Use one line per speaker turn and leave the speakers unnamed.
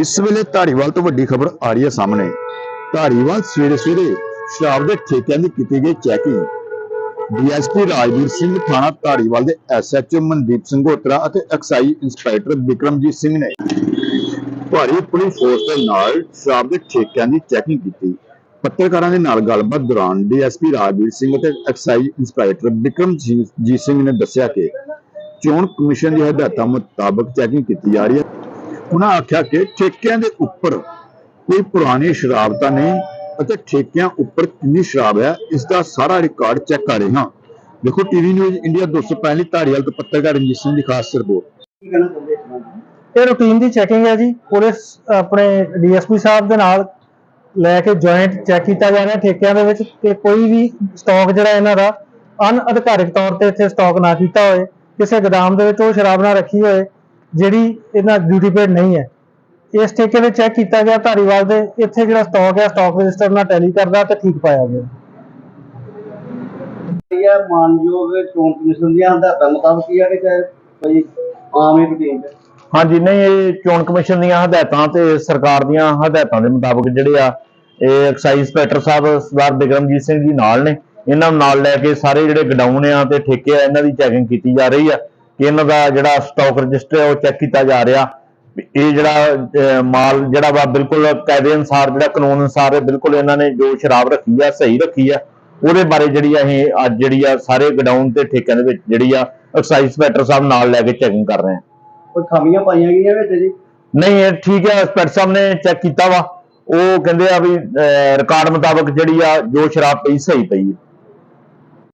ਇਸ ਵੇਲੇ ਧਾਰੀਵਾਲ ਤੋਂ ਵੱਡੀ ਖਬਰ ਆ ਰਹੀ ਹੈ ਸਾਹਮਣੇ। ਧਾਰੀਵਾਲ ਸਵੇਰੇ ਸਵੇਰੇ ਸ਼ਰਾਬ ਦੇ ਠੇਕਿਆਂ ਦੀ ਕੀਤੀ ਗਈ ਚੈਕਿੰਗ ਡੀਐਸਪੀ ਰਾਜਵੀਰ ਸਿੰਘ ਥਾਣਾ ਧਾਰੀਵਾਲ ਦੇ ਐਸਐਚਓ ਮਨਦੀਪ ਸਿੰਘ ਹੋਤਰਾ ਅਤੇ ਐਕਸਾਈ ਇੰਸਪੈਕਟਰ ਵਿਕਰਮਜੀਤ ਸਿੰਘ ਨੇ ਭਾਰੀ ਪੁਲਿਸ ਫੋਰਸ ਦੇ ਨਾਲ ਸ਼ਰਾਬ ਦੇ ਠੇਕਿਆਂ ਦੀ ਚੈਕਿੰਗ ਕੀਤੀ। ਪੱਤਰਕਾਰਾਂ ਦੇ ਨਾਲ ਗੱਲਬਾਤ ਦੌਰਾਨ ਡੀਐਸਪੀ ਰਾਜਵੀਰ ਸਿੰਘ ਅਤੇ ਐਕਸਾਈ ਇੰਸਪੈਕਟਰ ਵਿਕਰਮਜੀਤ ਸਿੰਘ ਨੇ ਦੱਸਿਆ ਕਿ ਚੋਣ ਕਮਿਸ਼ਨ ਦੀ ਹਦਾਇਤਾਂ ਮੁਤਾਬਕ ਚੈਕਿੰਗ ਕੀਤੀ ਜਾ ਰਹੀ ਹੈ। ਉਹਨਾਂ ਆਖਿਆ ਕਿ ਠੇਕਿਆਂ ਦੇ ਉੱਪਰ ਕੋਈ ਪੁਰਾਣੀ ਸ਼ਰਾਬ ਤਾਂ ਨਹੀਂ ਅਤੇ ਠੇਕਿਆਂ ਉੱਪਰ ਕਿੰਨੀ ਸ਼ਰਾਬ ਹੈ ਇਸ ਦਾ ਸਾਰਾ ਰਿਕਾਰਡ ਚੈੱਕ ਕਰ ਰਹੇ ਹਾਂ। ਦੇਖੋ ਟੀਵੀ ਨਿਊਜ਼ ਇੰਡੀਆ 245 ਧਾਰੀਵਾਲ ਤੋਂ ਪੱਤਰਕਾਰ ਰਣਜੀਤ ਸਿੰਘ ਦੀ ਖਾਸ ਰਿਪੋਰਟ।
ਇਹ ਰੂਟੀਨ ਦੀ ਚੈਕਿੰਗ ਹੈ ਜੀ। ਪੁਲਿਸ ਆਪਣੇ ਡੀਐਸਪੀ ਸਾਹਿਬ ਦੇ ਨਾਲ ਲੈ ਕੇ ਜੁਆਇੰਟ ਚੈੱਕ ਕੀਤਾ ਜਾ ਰਿਹਾ ਠੇਕਿਆਂ ਦੇ ਵਿੱਚ ਕਿ ਕੋਈ ਵੀ ਸਟਾਕ ਜਿਹੜਾ ਇਹਨਾਂ ਦਾ ਅਨਅਧਿਕਾਰਿਤ ਤੌਰ ਤੇ ਇੱਥੇ ਸਟਾਕ ਨਾ ਕੀਤਾ ਹੋਏ ਕਿਸੇ ਗੋਦਾਮ ਦੇ ਵਿੱਚ ਉਹ ਸ਼ਰਾਬ ਨਾ ਰੱਖੀ ਹੋਏ। ਜਿਹੜੀ ਇਹਨਾਂ ਡਿਊਟੀ ਪੇਡ ਨਹੀਂ ਹੈ। ਇਸ ਠੇਕੇ ਦੇ ਚੈੱਕ ਕੀਤਾ ਗਿਆ ਧਾਰੀਵਾਲ ਦੇ ਇੱਥੇ ਜਿਹੜਾ ਸਟਾਕ ਹੈ ਸਟਾਕ ਰਜਿਸਟਰ ਨਾਲ ਟੈਲੀ ਕਰਦਾ ਤੇ ਠੀਕ ਪਾਇਆ ਗਿਆ।
ਇਹ ਹੈ ਮਾਨਯੋਗ ਚੋਣ ਕਮਿਸ਼ਨ ਦੀਆਂ ਹਦਾਇਤਾਂ ਮੁਤਾਬਕ ਹੀ ਆ ਕਿ ਚਾਹੇ ਕੋਈ ਆਮ ਹੀ ਰੁਟੀਨ ਹੈ।
ਹਾਂਜੀ ਨਹੀਂ ਇਹ ਚੋਣ ਕਮਿਸ਼ਨ ਦੀਆਂ ਹਦਾਇਤਾਂ ਤੇ ਸਰਕਾਰ ਦੀਆਂ ਹਦਾਇਤਾਂ ਦੇ ਮੁਤਾਬਕ ਜਿਹੜੇ ਆ ਇਹ ਐਕਸਾਈਜ਼ ਇੰਸਪੈਕਟਰ ਸਾਹਿਬ ਸਰਦਾਰ ਬਿਕਰਮਜੀਤ ਸਿੰਘ ਜੀ ਨਾਲ ਨੇ। ਇਹਨਾਂ ਨੂੰ ਨਾਲ ਲੈ ਕੇ ਸਾਰੇ ਜਿਹੜੇ ਗਡਾਊਨ ਆ ਤੇ ਠੇਕੇ ਆ ਇਹਨਾਂ ਦੀ ਚੈਕਿੰਗ ਕੀਤੀ ਜਾ ਰਹੀ ਆ। ਕਿ ਇਹਨਾਂ ਦਾ ਜਿਹੜਾ ਸਟਾਕ ਰਜਿਸਟਰ ਹੈ ਉਹ ਚੈੱਕ ਕੀਤਾ ਜਾ ਰਿਹਾ। ਇਹ ਜਿਹੜਾ ਮਾਲ ਜਿਹੜਾ ਵਾ ਬਿਲਕੁਲ ਕਾਇਦੇ ਅਨੁਸਾਰ ਜਿਹੜਾ ਕਾਨੂੰਨ ਅਨੁਸਾਰ ਹੈ ਬਿਲਕੁਲ ਇਹਨਾਂ ਨੇ ਜੋ ਸ਼ਰਾਬ ਰੱਖੀ ਆ ਸਹੀ ਰੱਖੀ ਆ ਉਹਦੇ ਬਾਰੇ ਜਿਹੜੀ ਆ ਇਹ ਅੱਜ ਜਿਹੜੀ ਆ ਸਾਰੇ ਗਡਾਊਨ ਤੇ ਠੇਕਿਆਂ ਦੇ ਵਿੱਚ ਜਿਹੜੀ ਆ ਐਕਸਾਈਜ਼ ਇੰਸਪੈਕਟਰ ਸਾਹਿਬ ਨਾਲ ਲੈ ਕੇ ਚੈਕਿੰਗ ਕਰ ਰਹੇ ਆ।
ਕੋਈ ਖਾਮੀਆਂ ਪਾਈਆਂ ਗਈਆਂ ਵਿੱਚ ਜੀ?
ਨਹੀਂ ਇਹ ਠੀਕ ਹੈ ਇੰਸਪੈਕਟਰ ਸਾਹਿਬ ਨੇ ਚੈੱਕ ਕੀਤਾ ਵਾ। ਉਹ ਕਹਿੰਦੇ ਆ ਵੀ ਰਿਕਾਰਡ ਮੁਤਾਬਕ ਜਿਹੜੀ ਆ ਜੋ ਸ਼ਰਾਬ ਪਈ ਸਹੀ ਪਈ ਹੈ